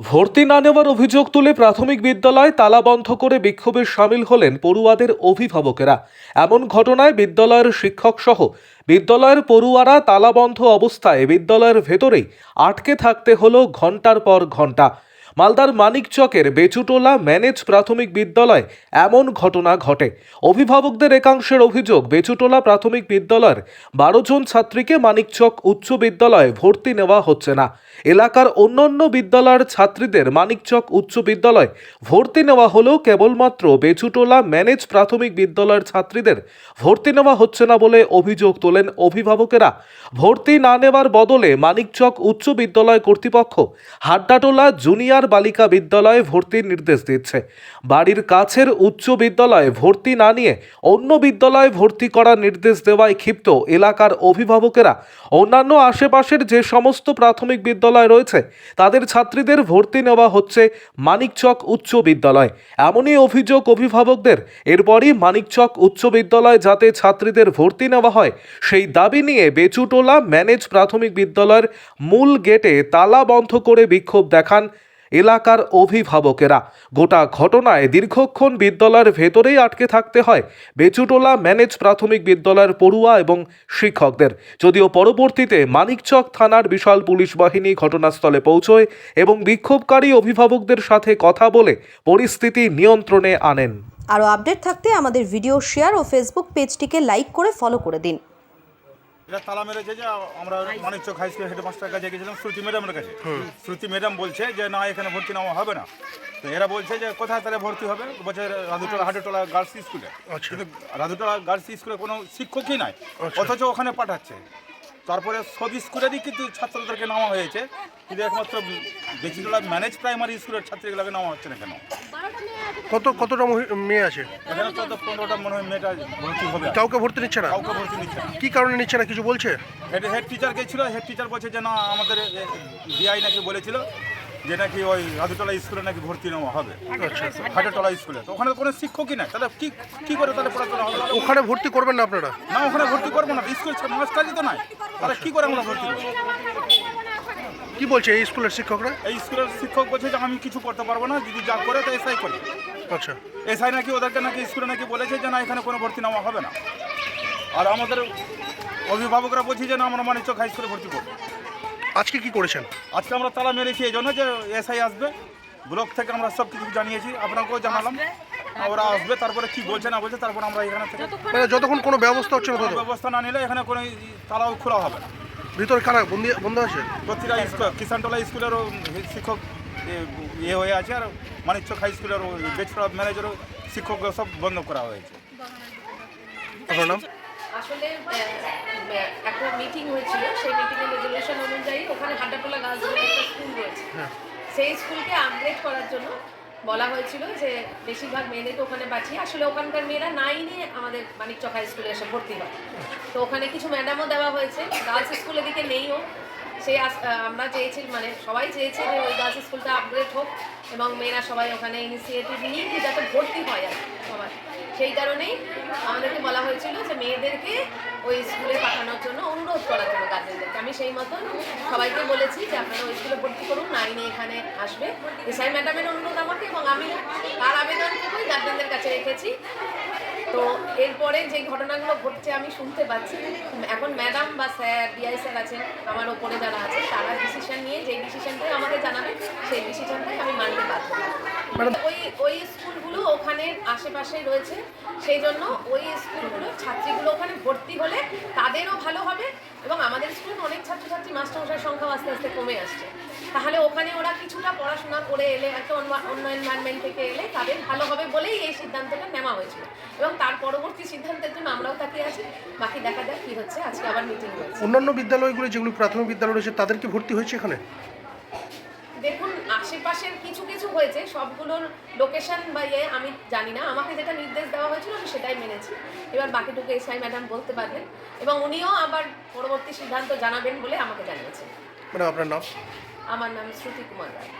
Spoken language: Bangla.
ভর্তি না নেওয়ার অভিযোগ তুলে প্রাথমিক বিদ্যালয় তালাবন্ধ করে বিক্ষোভে সামিল হলেন পড়ুয়াদের অভিভাবকেরা। এমন ঘটনায় বিদ্যালয়ের শিক্ষক সহ বিদ্যালয়ের পড়ুয়ারা তালাবন্ধ অবস্থায় বিদ্যালয়ের ভেতরেই আটকে থাকতে হলো ঘণ্টার পর ঘণ্টা মালদার মানিকচকের বেচুটোলা ম্যানেজ প্রাথমিক বিদ্যালয় এমন ঘটনা ঘটে। অভিভাবকদের একাংশের অভিযোগ, বেচুটোলা প্রাথমিক বিদ্যালয়ের বারো জন ছাত্রীকে মানিকচক উচ্চ বিদ্যালয়ে ভর্তি নেওয়া হচ্ছে না। এলাকার অন্যান্য বিদ্যালয়ের ছাত্রীদের মানিকচক উচ্চ বিদ্যালয় ভর্তি নেওয়া হলেও কেবলমাত্র বেচুটোলা ম্যানেজ প্রাথমিক বিদ্যালয়ের ছাত্রীদের ভর্তি নেওয়া হচ্ছে না বলে অভিযোগ তোলেন অভিভাবকেরা। ভর্তি না নেওয়ার বদলে মানিকচক উচ্চ বিদ্যালয় কর্তৃপক্ষ হাড্ডাটোলা জুনিয়র বালিকা বিদ্যালয়ে ভর্তির নির্দেশ দিচ্ছে। বাড়ির কাছের উচ্চ বিদ্যালয়ে ভর্তি না নিয়ে অন্য বিদ্যালয়ে ভর্তি করার নির্দেশ দেওয়ায় ক্ষিপ্ত এলাকার অভিভাবকেরা। অন্যান্য আশেপাশের যে সমস্ত প্রাথমিক বিদ্যালয় রয়েছে, তাদের ছাত্রীদের ভর্তি নেওয়া হচ্ছে মানিকচক উচ্চ বিদ্যালয়। এমনই অভিযোগ অভিভাবকদের। এরপরই মানিকচক উচ্চ বিদ্যালয় যাতে ছাত্রীদের ভর্তি নেওয়া হয়, সেই দাবি নিয়ে বেচুটোলা ম্যানেজ প্রাথমিক বিদ্যালয়ের মূল গেটে তালা বন্ধ করে বিক্ষোভ দেখান এলাকার অভিভাবকেরা। গোটা ঘটনায় দীর্ঘক্ষণ বিদ্যালয়ের ভেতরেই আটকে থাকতে হয়। বেচুটোলা ম্যানেজ প্রাথমিক বিদ্যালয়ের পড়ুয়া এবং শিক্ষকদের। যদিও পরবর্তীতে মানিকচক থানার বিশাল পুলিশ বাহিনী ঘটনাস্থলে পৌঁছয় এবং বিক্ষোভকারী অভিভাবকদের সাথে কথা বলে পরিস্থিতি নিয়ন্ত্রণে আনেন। আরও আপডেট থাকতে আমাদের ভিডিও শেয়ার ও ফেসবুক পেজটিকে লাইক করে ফলো করে দিন। এটা তালা মেরেছে যে আমরা মানিকচক হাই স্কুল হেডমাস্টার কাছে গেছিলাম শ্রুতি ম্যাডামের কাছে। শ্রুতি ম্যাডাম বলছে যে না এখানে ভর্তি নেওয়া হবে না। তো এরা বলছে যে কোথায় তাহলে ভর্তি হবে? বলছে রাধুটোলা হাটুটোলা গার্লস স্কুলে কিন্তু রাধুটোলা গার্লস স্কুলে কোনো শিক্ষকই নাই অথচ ওখানে পাঠাচ্ছে। তারপরে সব স্কুলেরই কিন্তু ছাত্রদেরকে নেওয়া হয়েছে। কিন্তু একমাত্র বেশিরভাগ ম্যানেজ প্রাইমারি স্কুলের ছাত্রীগুলোকে নেওয়া হচ্ছে না কেন? কত কতটা মেয়ে আছে? পনেরোটা মনে হয় মেয়েটা ভর্তি হবে কাউকে ভর্তি নিচ্ছে না? কাউকে ভর্তি নিচ্ছে না কি কারণে নিচ্ছে না? কিছু বলছে? হেড হেড টিচার গেছিল হেড টিচার বলছে যে না আমাদের ডিআই নাকি বলেছিল যে নাকি ওই রাধুতলা স্কুলে নাকি ভর্তি নেওয়া হবে। হাটেতলা স্কুলে। তো ওখানে কোনো শিক্ষকই নাই। তাহলে কি কি করে তাহলে পড়াশোনা হবে? ওখানে ভর্তি করবেন না আপনারা? না ওখানে ভর্তি করব না। স্কুল মাস্টারই তো নাই। তাহলে কি করে আমরা ভর্তি করব? কি বলছে এই স্কুলের শিক্ষকরা? এই স্কুলের শিক্ষক বলছে যে আমি কিছু করতে পারব না যদি যা করে তো এসআই করে। আচ্ছা। এসআই নাকি ওদেরকে নাকি স্কুলে নাকি বলেছে যে না এখানে কোনো ভর্তি নেওয়া হবে না। আর আমাদের অভিভাবকরা বলছে যে না আমরা মানিকচক হাই স্কুলে ভর্তি করব। আজকে কি করেছেন? আজকে আমরা তালা মেরেছি এই জন্য যে এসআই আসবে। ব্লক থেকে আমরা সব কিছু জানিয়েছি। আপনাকেও জানালাম। ওরা আসবে তারপরে কি বলছে না বলছে তারপরে আমরা এখানে থেকে মানে যতক্ষণ কোনো ব্যবস্থা হচ্ছে না ব্যবস্থা না নিলে এখানে কোনো তালাও খোলা হবে না। ভিতরে কারা? বন্দি বন্ধ আছে? প্রতিটা স্কুল কিষানটোলা স্কুলেরও শিক্ষক ইয়ে হয়ে আছে আর মানিকচক হাই স্কুলেরও বেচপড়া ম্যানেজারও শিক্ষক সব বন্ধ করা হয়েছে। আপনার নাম? আসলে একটা মিটিং হয়েছিল। সেই মিটিংয়ের রেজলিউশন অনুযায়ী ওখানে হাড্ডাটোলা গার্লস একটা স্কুল রয়েছে। সেই স্কুলকে আপগ্রেড করার জন্য বলা হয়েছিল যে বেশিরভাগ মেয়েদেরকে ওখানে পাঠিয়ে, আসলে ওখানকার মেয়েরা নাইনে আমাদের মানিকচক হাই স্কুলে এসে ভর্তি হয়। তো ওখানে কিছু ম্যাডামও দেওয়া হয়েছে গার্লস স্কুলের দিকে নেই সেই সে আমরা চেয়েছি মানে সবাই চেয়েছে যে ওই গার্লস স্কুলটা আপগ্রেড হোক এবং মেয়েরা সবাই ওখানে ইনিশিয়েটিভ নিয়ে যাতে ভর্তি হয় আর সবাই। সেই কারণেই আমাদেরকে বলা হয়েছিল যে মেয়েদেরকে ওই স্কুলে পাঠানোর জন্য অনুরোধ করার জন্য গার্জেনদেরকে। আমি সেই মতন সবাইকে বলেছি যে আপনারা ওই স্কুলে ভর্তি করুন নাইনে এখানে আসবে। এসআই ম্যাডামের অনুরোধ আমাকে এবং আমি তার আবেদনটুকুই গার্জেনদের কাছে রেখেছি। তো এরপরে যে ঘটনাগুলো ঘটছে আমি শুনতে পাচ্ছি। এখন ম্যাডাম বা স্যার ডিআই স্যার আছেন আমার ওপরে যারা আছে তারা ডিসিশন নিয়ে যেই ডিসিশনটাই আমাকে জানাবে সেই ডিসিশনটাই আমি মানতে বাধ্য। ওই ওই স্কুলগুলো ওখানে আশেপাশেই রয়েছে। সেই জন্য ওই স্কুলগুলো, ছাত্রীগুলো ওখানে ভর্তি হলে তাদেরও ভালো হবে এবং আমাদের স্কুলে অনেক ছাত্রছাত্রী, মাস্টারমশাইয়ের সংখ্যাও আস্তে আস্তে কমে আসছে। তাহলে ওখানে ওরা কিছুটা পড়াশোনা করে এলে, একটা অন্য অন্য এনভায়রনমেন্ট থেকে এলে তাদের ভালো হবে বলেই এই সিদ্ধান্তটা নেওয়া হয়েছিল। এবং তার পরবর্তী সিদ্ধান্তের জন্য আমরাও তাকিয়ে আছি। বাকি দেখা যাক কী হচ্ছে। আজকে আবার মিটিং হয়েছে। অন্যান্য বিদ্যালয়গুলো, যেগুলো প্রাথমিক বিদ্যালয় রয়েছে তাদেরকে ভর্তি হয়েছে এখানে? দেখুন আশেপাশের কিছু কিছু হয়েছে সবগুলোর লোকেশন বা ইয়ে আমি জানি না। আমাকে যেটা নির্দেশ দেওয়া হয়েছিল আমি সেটাই মেনেছি। এবার বাকিটুকু এসআই ম্যাডাম বলতে পারবেন। এবং উনিও আবার পরবর্তী সিদ্ধান্ত জানাবেন বলে আমাকে জানিয়েছেন। আপনার নাম? আমার নাম শ্রুতি কুমার রায়।